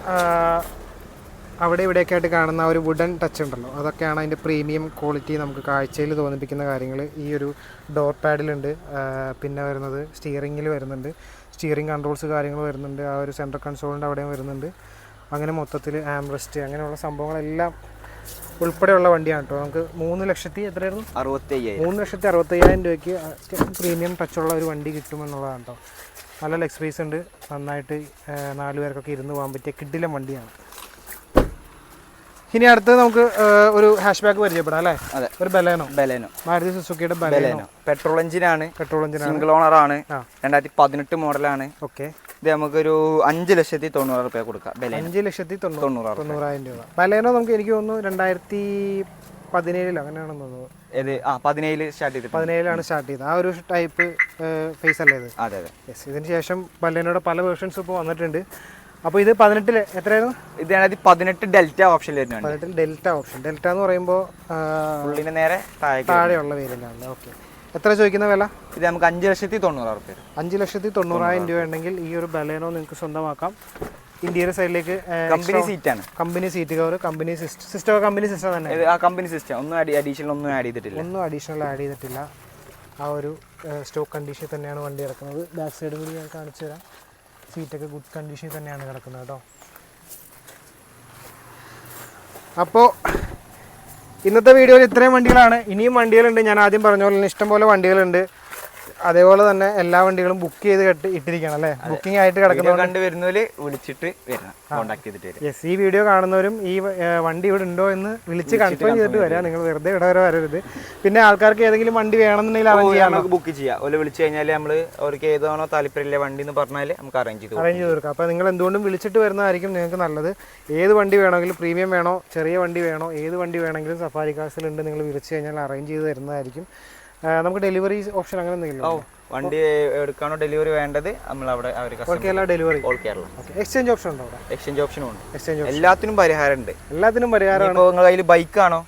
അവിടെ ഇവിടെയൊക്കെ ആയിട്ട് കാണുന്ന ഒരു വുഡൻ ടച്ച് ഉണ്ടല്ലോ. അതൊക്കെയാണ് അതിന്റെ പ്രീമിയം ക്വാളിറ്റി നമുക്ക് കാഴ്ചയിൽ തോന്നിപ്പിക്കുന്ന കാര്യങ്ങൾ ഈ ഒരു ഡോർ പാഡിലുണ്ട് പിന്നെ വരുന്നത് സ്റ്റിയറിങ്ങിൽ വരുന്നുണ്ട്. സ്റ്റിയറിംഗ് കൺട്രോൾസ് കാര്യങ്ങൾ വരുന്നുണ്ട്. ആ ഒരു സെൻട്രൽ കൺസോളിന്റെ അവിടെയും വരുന്നുണ്ട്. അങ്ങനെ മൊത്തത്തിൽ ആംബ്രസ്റ്റ് അങ്ങനെയുള്ള സംഭവങ്ങളെല്ലാം ഉൾപ്പെടെയുള്ള വണ്ടിയാണ് കേട്ടോ. നമുക്ക് മൂന്ന് ലക്ഷത്തി എത്രയായിരുന്നു? അറുപത്തയ്യായിരം. മൂന്ന് ലക്ഷത്തി അറുപത്തയ്യായിരം രൂപയ്ക്ക് പ്രീമിയം ടച്ചുള്ള ഒരു വണ്ടി കിട്ടുമെന്നുള്ളതാണ് കേട്ടോ. നല്ല ലെഗ് സ്പേസ് ഉണ്ട്. നന്നായിട്ട് നാല് പേർക്കൊക്കെ ഇരുന്ന് പോകാൻ പറ്റിയ കിഡിലം വണ്ടിയാണ്. ഇനി അടുത്ത് നമുക്ക് ഒരു ഹാഷ് ബാക്ക് പരിചയപ്പെടാം അല്ലേ? അതെ. ഒരു ബലേനോ. ബലേനോ. മാരുതി സുസുക്കിയുടെ ബലേനോ. പെട്രോൾ എഞ്ചിനാണ്. പെട്രോൾ എഞ്ചിൻ സിംഗിൾ ഓണർ ആണ്. രണ്ടായിരത്തി പതിനെട്ട് മോഡലാണ്. ഓക്കെ. ഇത് നമുക്കൊരു അഞ്ച് ലക്ഷത്തി തൊണ്ണൂറ് റുപ്യ കൊടുക്കാം അഞ്ച് ലക്ഷത്തി തൊണ്ണൂറ് തൊണ്ണൂറ് തൊണ്ണൂറായിരം രൂപ. ബലേനോ നമുക്ക് എനിക്ക് തോന്നുന്നു രണ്ടായിരത്തി പതിനേഴിലോ അങ്ങനെയാണെന്ന് തോന്നുന്നു. ഇത് ആ പതിനേഴിൽ സ്റ്റാർട്ട് ചെയ്ത് പതിനേഴിലാണ് സ്റ്റാർട്ട് ചെയ്തത്. ആ ഒരു ടൈപ്പ് ഫേസ് അല്ലേ ഇത്? അതെ അതെ. യെസ് ഇതിന് ശേഷം ബലേനോടെ പല വേർഷൻസ് ഇപ്പോൾ വന്നിട്ടുണ്ട്. അപ്പോൾ ഇത് പതിനെട്ടിൽ എത്രയായിരുന്നു? ഇത് രണ്ടായിരത്തി പതിനെട്ട് ഡെൽറ്റ ഓപ്ഷൻ വരുന്നുണ്ട്. പതിനെട്ടിൽ ഡെൽറ്റ ഓപ്ഷൻ. ഡെൽറ്റ എന്ന് പറയുമ്പോൾ ഉള്ളിന് നേരെ താഴെയുള്ള വേരിയന്റ് ആണല്ലോ ഓക്കെ. എത്ര ചോദിക്കുന്ന വില? ഇത് നമുക്ക് അഞ്ച് ലക്ഷത്തി തൊണ്ണൂറ് റുപ്യ അഞ്ച് ലക്ഷത്തി തൊണ്ണൂറായിരം രൂപ ഉണ്ടെങ്കിൽ ഈ ഒരു ബലേനോ നിങ്ങൾക്ക് സ്വന്തമാക്കാം. ഇന്ത്യയുടെ സൈഡിലേക്ക് കമ്പനി സീറ്റാണ് company seat cover company system system company system തന്നെ ആ കമ്പനി സിസ്റ്റം ഒന്നും അഡീഷണൽ ഒന്നും ആഡ് ചെയ്തിട്ടില്ല. ഒന്നും അഡീഷണൽ ആഡ് ചെയ്തിട്ടില്ല. ആ ഒരു സ്റ്റോക്ക് കണ്ടീഷൻ തന്നെയാണ് വണ്ടി ഇറക്കുന്നത്. ബാക്ക് സൈഡ് കൂടി ഞാൻ കാണിച്ചു തരാം സീറ്റൊക്കെ ഗുഡ് കണ്ടീഷനിൽ തന്നെയാണ് കിടക്കുന്നത് കേട്ടോ. അപ്പോൾ ഇന്നത്തെ വീഡിയോയിൽ ഇത്രയും വണ്ടികളാണ്. ഇനിയും വണ്ടികളുണ്ട്. ഞാൻ ആദ്യം പറഞ്ഞ പോലെ ഇഷ്ടംപോലെ വണ്ടികളുണ്ട്. അതേപോലെ തന്നെ എല്ലാ വണ്ടികളും ബുക്ക് ചെയ്ത് കെട്ടി ഇട്ടിരിക്കണം അല്ലേ? ബുക്കിംഗ് ആയിട്ട് കിടക്കുന്ന വിളിച്ചിട്ട് വരണം. ചെയ്തിട്ട് വരും. യെസ് ഈ വീഡിയോ കാണുന്നവരും ഈ വണ്ടി ഇവിടെ ഉണ്ടോ എന്ന് വിളിച്ച് കൺഫേം ചെയ്തിട്ട് വരാം. നിങ്ങൾ വെറുതെ ഇവിടെ വരെ വരരുത്. പിന്നെ ആൾക്കാർക്ക് ഏതെങ്കിലും വണ്ടി വേണമെന്നുണ്ടെങ്കിൽ അറേഞ്ച് ചെയ്യാം നമുക്ക് ബുക്ക് ചെയ്യാം. ഓൽ വിളിച്ചു കഴിഞ്ഞാൽ നമ്മൾ അവർക്ക് ഏതാണോ താല്പര്യമില്ല വണ്ടി എന്ന് പറഞ്ഞാൽ നമുക്ക് അറേഞ്ച് ചെയ്ത്. അറേഞ്ച് ചെയ്ത് കൊടുക്കാം. അപ്പോൾ നിങ്ങൾ എന്തുകൊണ്ടും വിളിച്ചിട്ട് വരുന്നതായിരിക്കും നിങ്ങൾക്ക് നല്ലത്. ഏത് വണ്ടി വേണമെങ്കിലും പ്രീമിയം വേണോ ചെറിയ വണ്ടി വേണോ ഏത് വണ്ടി വേണമെങ്കിലും സഫാരി കാസിലുണ്ട് നിങ്ങൾ വിളിച്ചു കഴിഞ്ഞാൽ അറേഞ്ച് ചെയ്ത് തരുന്നതായിരിക്കും. നമുക്ക് ഡെലിവറി ഓപ്ഷൻ അങ്ങനെ എന്തെങ്കിലും ഓ വണ്ടി എടുക്കാനോ ഡെലിവറി വേണ്ടത് നമ്മൾ അവിടെ അവർ all Kerala delivery all Kerala. Exchange option ഉണ്ടോ അവിടെ? എക്സ്ചേഞ്ച് ഓപ്ഷനും ഉണ്ട്. എക്സ്ചേഞ്ച് എല്ലാത്തിനും പരിഹാരം ഉണ്ട് എല്ലാത്തിനും പരിഹാരമാണ്. നിങ്ങളുടെ കയ്യിൽ ബൈക്കാണോ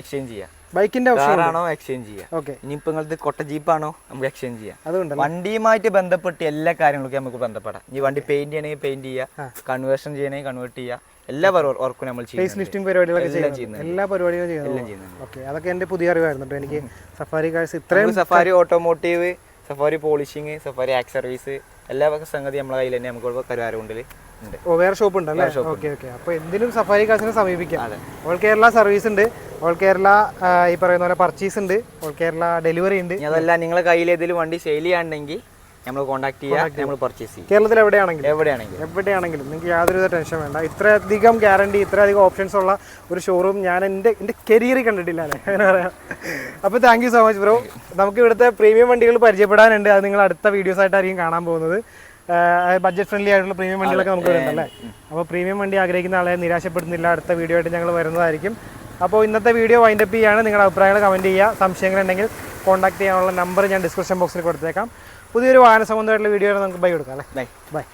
എക്സ്ചേഞ്ച് ചെയ്യാം. ബൈക്കിന്റെ ആണോ? കാറാണോ എക്സ്ചേഞ്ച് ചെയ്യാം. ഓക്കെ. ഇനിയിപ്പോ നിങ്ങളത് കൊട്ട ജീപ്പാണോ നമുക്ക് എക്സ്ചേഞ്ച് ചെയ്യാം. അതുകൊണ്ട് വണ്ടിയുമായിട്ട് ബന്ധപ്പെട്ട് എല്ലാ കാര്യങ്ങളൊക്കെ നമുക്ക് ബന്ധപ്പെടാം. ഈ വണ്ടി പെയിന്റ് ചെയ്യണമെങ്കിൽ പെയിന്റ് ചെയ്യാം. കൺവേർഷൻ ചെയ്യണമെങ്കിൽ കൺവേർട്ട് ചെയ്യാം. എല്ലാ വർക്കും നമ്മൾ ഫേസ് ലിഫ്റ്റിംഗ് പരിപാടികളൊക്കെ എല്ലാം പരിപാടികളും ചെയ്യുന്നുണ്ട്. ഓക്കെ അതൊക്കെ എന്റെ പുതിയ അറിവായിരുന്നു കേട്ടോ എനിക്ക് സഫാരി കാഴ്ച ഇത്രയും Safari automotive Safari polishing Safari ax service എല്ലാ സംഗതി നമ്മളെ കയ്യിൽ തന്നെ നമുക്ക് കരുവാരകുണ്ടിൽ ഓ വേറെ ഷോപ്പ് ഉണ്ടല്ലേ? Okay okay. അപ്പോൾ എന്തിനും സഫാരി കാസിനെ സമീപിക്കാം. ഓൾ കേരള സർവീസ് ഉണ്ട്. ഓൾ കേരള ഈ പറയുന്ന പോലെ പർച്ചേസ് ഉണ്ട്. ഓൾ കേരള ഡെലിവറി ഉണ്ട്. അതല്ല നിങ്ങളെ കയ്യിൽ ഏതെങ്കിലും വണ്ടി സെയിൽ ചെയ്യാണ്ടെങ്കിൽ നമ്മൾ കോൺടാക്ട് ചെയ്യാം നമ്മൾ പർച്ചേസ് ചെയ്യും. കേരളത്തിൽ എവിടെയാണെങ്കിലും? എവിടെയാണെങ്കിലും. എവിടെയാണെങ്കിലും. നിങ്ങൾക്ക് യാതൊരുവിധ ടെൻഷൻ വേണ്ട. ഇത്രയധികം ഗ്യാരണ്ടി ഇത്രയധികം ഓപ്ഷൻസ് ഉള്ള ഒരു ഷോറൂം ഞാൻ എന്റെ എന്റെ കരിയറിൽ കണ്ടിട്ടില്ല അല്ലേ അങ്ങനെ പറയാം. അപ്പോൾ thank you so much bro നമുക്ക് ഇവിടുത്തെ പ്രീമിയം വണ്ടികൾ പരിചയപ്പെടാനുണ്ട്. അത് നിങ്ങൾ അടുത്ത വീഡിയോസ് ആയിട്ടായിരിക്കും കാണാൻ പോകുന്നത്. ബഡ്ജറ്റ് ഫ്രണ്ട്ലി ആയിട്ടുള്ള പ്രീമിയം വണ്ടികളൊക്കെ നമുക്ക് വരുന്നുണ്ടല്ലേ അപ്പോൾ പ്രീമിയം വണ്ടി ആഗ്രഹിക്കുന്ന ആളെ നിരാശപ്പെടുന്നില്ല. അടുത്ത വീഡിയോ ആയിട്ട് ഞങ്ങൾ വരുന്നതായിരിക്കും. അപ്പോൾ ഇന്നത്തെ വീഡിയോ വൈൻഡപ്പ് ചെയ്യാണ്. നിങ്ങളുടെ അഭിപ്രായങ്ങൾ കമന്റ് ചെയ്യുക. സംശയങ്ങളുണ്ടെങ്കിൽ കോൺടാക്ട് ചെയ്യാനുള്ള നമ്പർ ഞാൻ ഡിസ്ക്രിപ്ഷൻ ബോക്സിൽ കൊടുത്തേക്കാം. പുതിയൊരു വാഹന സംബന്ധമായിട്ടുള്ള വീഡിയോ നമുക്ക് ബൈ കൊടുക്കാം അല്ലേ? ബൈ. ബൈ.